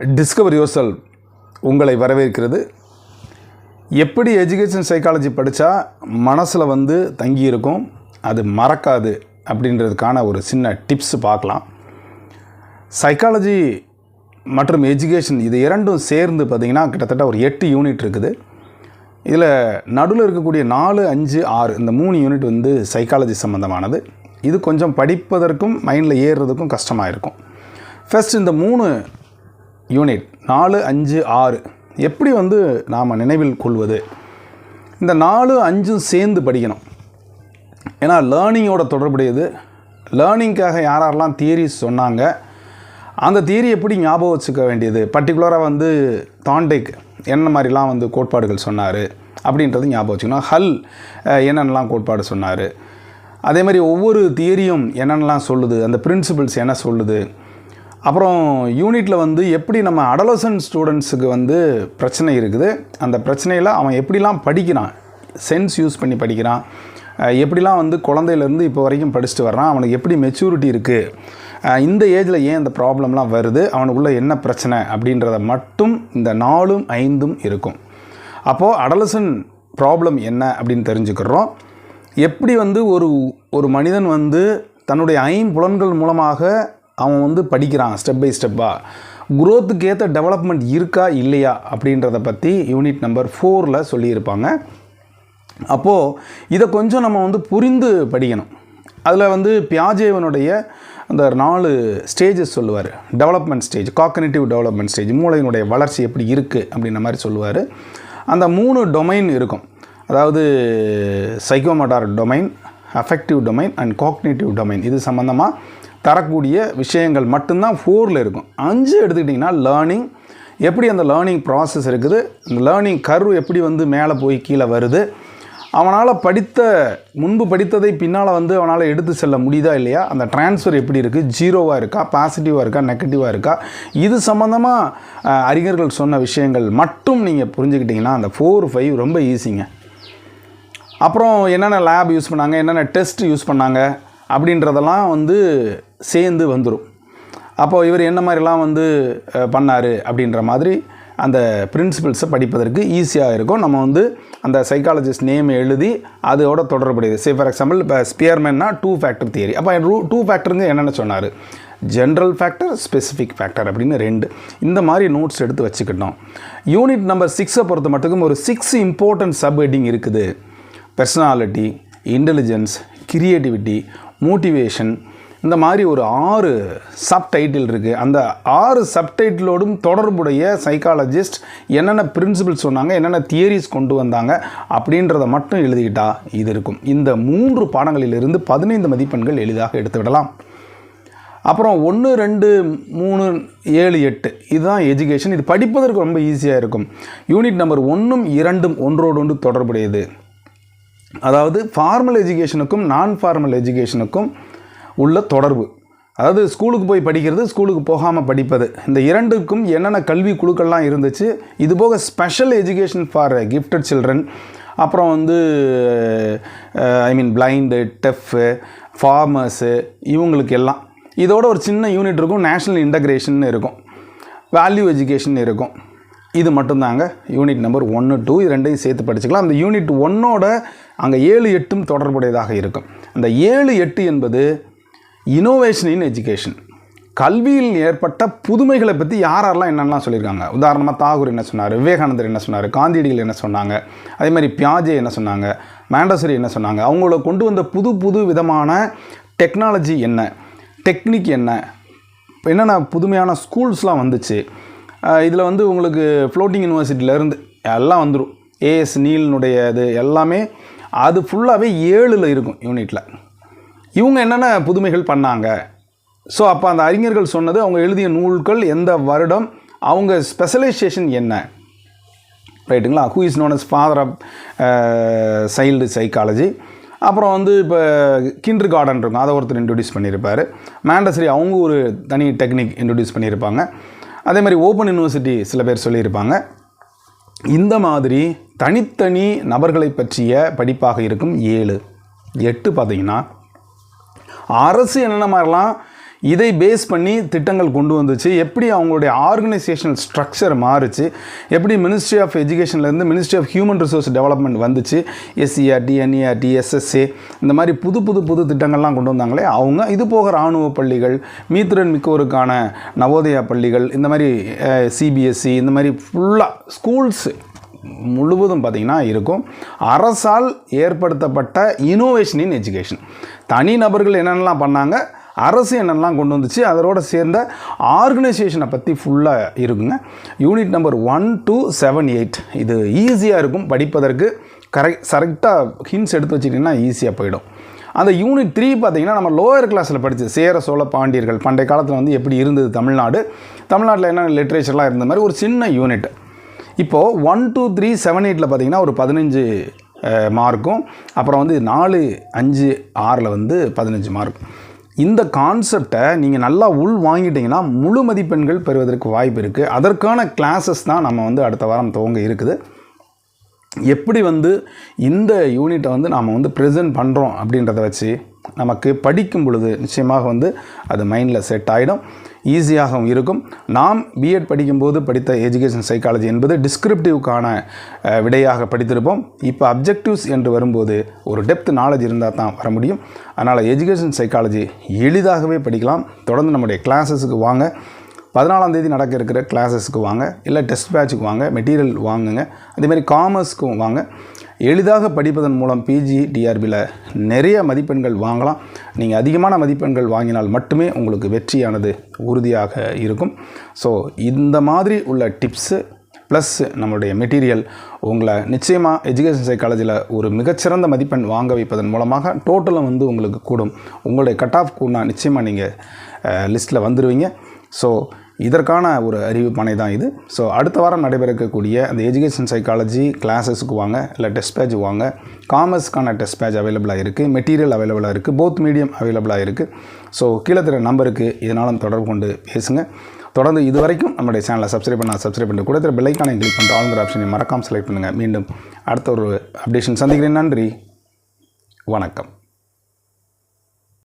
Discover யோசல் உங்களை வரவேற்கிறது. எப்படி எஜுகேஷன் சைக்காலஜி படித்தா மனசில் வந்து தங்கியிருக்கும் அது மறக்காது அப்படின்றதுக்கான ஒரு சின்ன டிப்ஸ் பார்க்கலாம். சைக்காலஜி மற்றும் எஜுகேஷன் இது இரண்டும் சேர்ந்து பார்த்திங்கன்னா கிட்டத்தட்ட ஒரு எட்டு யூனிட் இருக்குது. இதில் நடுவில் இருக்கக்கூடிய நாலு அஞ்சு ஆறு இந்த மூணு யூனிட் வந்து சைக்காலஜி சம்மந்தமானது இது கொஞ்சம் படிப்பதற்கும் மைண்டில் ஏறுறதுக்கும் கஷ்டமாக இருக்கும் ஃபஸ்ட் இந்த மூணு யூனிட் நாலு அஞ்சு ஆறு. எப்படி வந்து நாம் நினைவில் கொள்வது? இந்த நாலு அஞ்சும் சேர்ந்து படிக்கணும். ஏன்னா லேர்னிங்கோட தொடர்புடையது. லேர்னிங்காக யார் யாரெல்லாம் தியரிஸ் சொன்னாங்க அந்த தியரி எப்படி ஞாபகம் வச்சுக்க வேண்டியது? பர்டிகுலராக வந்து தாண்டேக் என்ன மாதிரிலாம் வந்து கோட்பாடுகள் சொன்னார்? அப்படின்றது ஞாபகம் வச்சுக்கணும். ஹல் என்னென்னலாம் கோட்பாடு சொன்னார்? அதே மாதிரி ஒவ்வொரு தியரியும் என்னென்னலாம் சொல்லுது? அந்த பிரின்சிபிள்ஸ் என்ன சொல்லுது? அப்புறம் யூனிட்டில் வந்து எப்படி நம்ம அடலசன் ஸ்டூடெண்ட்ஸுக்கு வந்து பிரச்சனை இருக்குது? அந்த பிரச்சனையில் அவன் எப்படிலாம் படிக்கிறான்? சென்ஸ் யூஸ் பண்ணி படிக்கிறான். எப்படிலாம் வந்து குழந்தையிலேருந்து இப்போ வரைக்கும் படிச்சுட்டு வர்றான்? அவனுக்கு எப்படி மெச்சூரிட்டி இருக்குது இந்த ஏஜில் ஏன் இந்த ப்ராப்ளம்லாம் வருது? அவனுக்குள்ளே என்ன பிரச்சனை? அப்படின்றத மட்டும் இந்த நாலும் ஐந்தும் இருக்கும். அப்போது அடலசன் ப்ராப்ளம் என்ன அப்படின்னு தெரிஞ்சுக்கிறோம். எப்படி வந்து ஒரு ஒரு மனிதன் வந்து தன்னுடைய ஐம்புலன்கள் மூலமாக அவன் வந்து படிக்கிறான் ஸ்டெப் பை ஸ்டெப்பாக குரோத்துக்கு ஏற்ற டெவலப்மெண்ட் இருக்கா இல்லையா அப்படின்றத பற்றி யூனிட் நம்பர் ஃபோரில் சொல்லியிருப்பாங்க. அப்போது இதை கொஞ்சம் நம்ம வந்து புரிந்து படிக்கணும். அதில் வந்து பியாஜேவனுடைய அந்த நாலு ஸ்டேஜஸ் சொல்லுவார். Development stage cognitive development stage மூளையினுடைய வளர்ச்சி எப்படி இருக்குது அப்படின்ற மாதிரி சொல்லுவார். அந்த மூணு டொமைன் இருக்கும். அதாவது psychomotor domain affective domain and cognitive domain இது சம்மந்தமாக தரக்கூடிய விஷயங்கள் மட்டும்தான் ஃபோரில் இருக்கும். அஞ்சு எடுத்துக்கிட்டிங்கன்னா லேர்னிங் எப்படி அந்த லேர்னிங் ப்ராசஸ் இருக்குது? அந்த லேர்னிங் கர்வ் எப்படி வந்து மேலே போய் கீழே வருது? அவனால் படித்த முன்பு படித்ததை பின்னால் வந்து அவனால் எடுத்து செல்ல முடியுதா இல்லையா? அந்த ட்ரான்ஸ்ஃபர் எப்படி இருக்குது ஜீரோவாக இருக்கா? பாசிட்டிவாக இருக்கா? நெகட்டிவாக இருக்கா? இது சம்மந்தமாக அறிஞர்கள் சொன்ன விஷயங்கள் மட்டும் நீங்கள் புரிஞ்சுக்கிட்டிங்கன்னா அந்த ஃபோர் ஃபைவ் ரொம்ப ஈஸிங்க அப்புறம் என்னென்ன லேப் யூஸ் பண்ணாங்க? என்னென்ன டெஸ்ட் யூஸ் பண்ணாங்க? அப்படின்றதெல்லாம் வந்து சேர்ந்து வந்துடும் அப்போது இவர் என்ன மாதிரிலாம் வந்து பண்ணார் அப்படின்ற மாதிரி அந்த பிரின்சிபிள்ஸை படிப்பதற்கு ஈஸியாக இருக்கும். நம்ம வந்து அந்த சைக்காலஜிஸ்ட் நேம் எழுதி அதோட தொடர்புடையது. சே ஃபார் எக்ஸாம்பிள் இப்போ ஸ்பியர்மேன்னா டூ ஃபேக்டர் தியரி அப்போ ரூ டூ ஃபேக்டருங்க என்னென்ன சொன்னார்? ஜென்ரல் ஃபேக்டர் ஸ்பெசிஃபிக் ஃபேக்டர் அப்படின்னு ரெண்டு. இந்த மாதிரி நோட்ஸ் எடுத்து வச்சுக்கிட்டோம். யூனிட் நம்பர் சிக்ஸை பொறுத்த மட்டுக்கும் ஒரு சிக்ஸ் இம்பார்ட்டன்ட் சப் ஹெட்டிங் இருக்குது. பர்சனாலிட்டி இன்டெலிஜென்ஸ் கிரியேட்டிவிட்டி மோட்டிவேஷன் இந்த மாதிரி ஒரு ஆறு சப்டைட்டில் இருக்குது அந்த ஆறு சப்டைட்டிலோடும் தொடர்புடைய சைக்காலஜிஸ்ட் என்னென்ன பிரின்சிபிள்ஸ் சொன்னாங்க என்னென்ன தியரிஸ் கொண்டு வந்தாங்க அப்படின்றத மட்டும் எழுதிக்கிட்டால் இது இருக்கும். இந்த மூன்று பாடங்களிலிருந்து பதினைந்து மதிப்பெண்கள் எளிதாக எடுத்து விடலாம் அப்புறம் ஒன்று ரெண்டு மூணு ஏழு எட்டு. இதுதான் எஜுகேஷன் இது படிப்பதற்கு ரொம்ப ஈஸியாக இருக்கும். யூனிட் நம்பர் ஒன்றும் இரண்டும் ஒன்றோடு ஒன்று தொடர்புடையது. அதாவது ஃபார்மல் எஜுகேஷனுக்கும் நான் ஃபார்மல் எஜுகேஷனுக்கும் உள்ள தொடர்பு. அதாவது ஸ்கூலுக்கு போய் படிக்கிறது ஸ்கூலுக்கு போகாமல் படிப்பது. இந்த இரண்டுக்கும் என்னென்ன கல்வி குழுக்கள்லாம் இருந்துச்சு இது போக special education for gifted children அப்புறம் வந்து ஐ மீன் பிளைண்டு டெஃப்பு ஃபார்மர்ஸு இவங்களுக்கு எல்லாம். இதோட ஒரு சின்ன யூனிட் இருக்கும் நேஷ்னல் இன்டகிரேஷன் இருக்கும். வேல்யூ எஜுகேஷன் இருக்கும். இது மட்டும்தாங்க. யூனிட் நம்பர் ஒன்று டூ இது ரெண்டையும் சேர்த்து படிச்சுக்கலாம். அந்த யூனிட் ஒன்னோட அங்கே ஏழு எட்டும் தொடர்புடையதாக இருக்கும். அந்த ஏழு எட்டு என்பது இனோவேஷன் இன் எஜுகேஷன் கல்வியில் ஏற்பட்ட புதுமைகளை பற்றி யார் யாரெல்லாம் என்னென்னலாம் சொல்லியிருக்காங்க? உதாரணமாக தாகூர் என்ன சொன்னார் விவேகானந்தர் என்ன சொன்னார் காந்தியடிகள் என்ன சொன்னாங்க அதே மாதிரி பியாஜே என்ன சொன்னாங்க மேண்டசரி என்ன சொன்னாங்க அவங்கள கொண்டு வந்த புது புது விதமான டெக்னாலஜி என்ன டெக்னிக் என்ன என்னென்ன புதுமையான ஸ்கூல்ஸ்லாம் வந்துச்சு இதில் வந்து உங்களுக்கு ஃப்ளோட்டிங் யூனிவர்சிட்டியிலேருந்து எல்லாம் வந்துடும் ஏஎஸ் நீலினுடைய இது எல்லாமே அது ஃபுல்லாகவே ஏழில் இருக்கும் யூனிட்டில் இவங்க என்னென்ன புதுமைகள் பண்ணாங்க? ஸோ அப்போ அந்த அறிஞர்கள் சொன்னது அவங்க எழுதிய நூல்கள் எந்த வருடம் அவங்க ஸ்பெஷலைசேஷன் என்ன? ரைட்டுங்களா? Who is known as father of child psychology அப்புறம் வந்து இப்போ கிண்டர் கார்டன் இருக்கும். அதை ஒருத்தர் இன்ட்ரடியூஸ் பண்ணியிருப்பார். மேண்டசரி அவங்க ஒரு தனி டெக்னிக் இன்ட்ரடியூஸ் பண்ணியிருப்பாங்க. அதே மாதிரி ஓப்பன் யூனிவர்சிட்டி சில பேர் சொல்லியிருப்பாங்க. இந்த மாதிரி தனித்தனி நபர்களை பற்றிய படிப்பாக இருக்கும் ஏழு. எட்டு பார்த்தீங்கன்னா அரசு என்னென்ன மாதிரிலாம் இதை பேஸ் பண்ணி திட்டங்கள் கொண்டு வந்துச்சு. எப்படி அவங்களுடைய ஆர்கனைசேஷனல் ஸ்ட்ரக்சர் மாறுச்சு? எப்படி ministry of எஜுகேஷன்லேருந்து ministry of human resource development வந்துச்சு? E எஸ்சிஆர்டி என்இஆர்டி எஸ்எஸ்ஏ இந்த மாதிரி புது புது புது திட்டங்கள்லாம் கொண்டு வந்தாங்களே அவங்க இது போக இராணுவ பள்ளிகள் மீத்திறன் மிக்கோருக்கான நவோதயா பள்ளிகள் இந்த மாதிரி சிபிஎஸ்சி இந்த மாதிரி ஃபுல்லாக ஸ்கூல்ஸு முழுவதும் பார்த்திங்கன்னா இருக்கும். அரசால் ஏற்படுத்தப்பட்ட இனோவேஷன் இன் எஜுகேஷன் தனி நபர்கள் என்னென்னலாம் பண்ணாங்க? அரசு என்னெல்லாம் கொண்டு வந்துச்சு அதோட சேர்ந்த ஆர்கனைசேஷனை பற்றி ஃபுல்லாக இருக்குங்க. Unit number one two seven eight இது ஈஸியாக இருக்கும் படிப்பதற்கு. கரெக்ட் கரெக்டாக ஹின்ஸ் எடுத்து வச்சிட்டிங்கன்னா ஈஸியாக போயிடும். அந்த யூனிட் த்ரீ பார்த்தீங்கன்னா நம்ம லோயர் கிளாஸில் படித்து சேர சோழ பாண்டியர்கள் பண்டைய காலத்தில் வந்து எப்படி இருந்தது தமிழ்நாடு? தமிழ்நாட்டில் என்ன லிட்ரேச்சர்லாம் இருந்த மாதிரி ஒரு சின்ன யூனிட் இப்போது ஒன் டூ த்ரீ செவன் எயிட்டில் பார்த்தீங்கன்னா ஒரு பதினஞ்சு மார்க்கும் அப்புறம் வந்து நாலு அஞ்சு ஆறில் வந்து பதினஞ்சு மார்க்கும் இந்த கான்செப்டை நீங்கள் நல்லா உள் வாங்கிட்டீங்கன்னா முழு மதிப்பெண்கள் பெறுவதற்கு வாய்ப்பு இருக்குது அதற்கான கிளாஸஸ் தான் நம்ம வந்து அடுத்த வாரம் துவங்க இருக்குது. எப்படி வந்து இந்த யூனிட்டை வந்து நாம் வந்து ப்ரெசென்ட் பண்ணுறோம் அப்படின்றத வச்சு நமக்கு படிக்கும் பொழுது நிச்சயமாக வந்து அது மைண்டில் செட் ஆகிடும் ஈஸியாகவும் இருக்கும். நாம் பிஎட் படிக்கும்போது படித்த எஜுகேஷன் சைக்காலஜி என்பது டிஸ்கிரிப்டிவ்க்கான விடையாக படித்திருப்போம். இப்போ அப்ஜெக்டிவ்ஸ் என்று வரும்போது ஒரு டெப்த் நாலேஜ் இருந்தால் தான் வர முடியும். அதனால் எஜுகேஷன் சைக்காலஜி எளிதாகவே படிக்கலாம். தொடர்ந்து நம்முடைய கிளாஸஸுக்கு வாங்க. பதினாலாம் தேதி நடக்க இருக்கிற கிளாஸஸ்க்கு வாங்க. இல்லை டெஸ்ட் பேட்சுக்கு வாங்க. மெட்டீரியல் வாங்குங்க. அதேமாதிரி காமர்ஸ்க்கும் வாங்க. எளிதாக படிப்பதன் மூலம் பிஜி டிஆர்பியில் நிறைய மதிப்பெண்கள் வாங்கலாம். நீங்கள் அதிகமான மதிப்பெண்கள் வாங்கினால் மட்டுமே உங்களுக்கு வெற்றியானது உறுதியாக இருக்கும். ஸோ இந்த மாதிரி உள்ள டிப்ஸு ப்ளஸ் நம்மளுடைய மெட்டீரியல் உங்களை நிச்சயமாக எஜுகேஷன் சைக்காலஜியில் ஒரு மிகச்சிறந்த மதிப்பெண் வாங்க வைப்பதன் மூலமாக டோட்டலும் வந்து உங்களுக்கு கூடும். உங்களுடைய கட் ஆஃப் கூடனா நிச்சயமாக நீங்கள் லிஸ்ட்டில் வந்துடுவீங்க ஸோ இதற்கான ஒரு அறிவிப்பானை தான் இது. ஸோ அடுத்த வாரம் நடைபெறக்கூடிய அந்த எஜுகேஷன் சைக்காலஜி கிளாஸஸுக்கு வாங்க இல்லை டெஸ்ட் பேஜ் வாங்க. காமர்ஸ்க்கான டெஸ்ட் பேட்ச் அவைலபிளாக இருக்குது மெட்டீரியல் அவைலபிளாக இருக்குது போத் மீடியம் அவைலபிளாக இருக்குது ஸோ கீழே தர நம்பருக்கு இதனாலும் தொடர்பு கொண்டு பேசுங்க. தொடர்ந்து இது வரைக்கும் நம்முடைய சேனலை சப்ஸ்கிரைப் பண்ணால் சப்ஸ்கிரைப் பண்ணி கூட பெல்லைக்கானை கிளிக் பண்ணுற ஆளுங்கிற ஆப்ஷனை மறக்காமல் செலக்ட் பண்ணுங்கள் மீண்டும் அடுத்த ஒரு அப்டேஷன் சந்திக்கிறேன். நன்றி. வணக்கம்.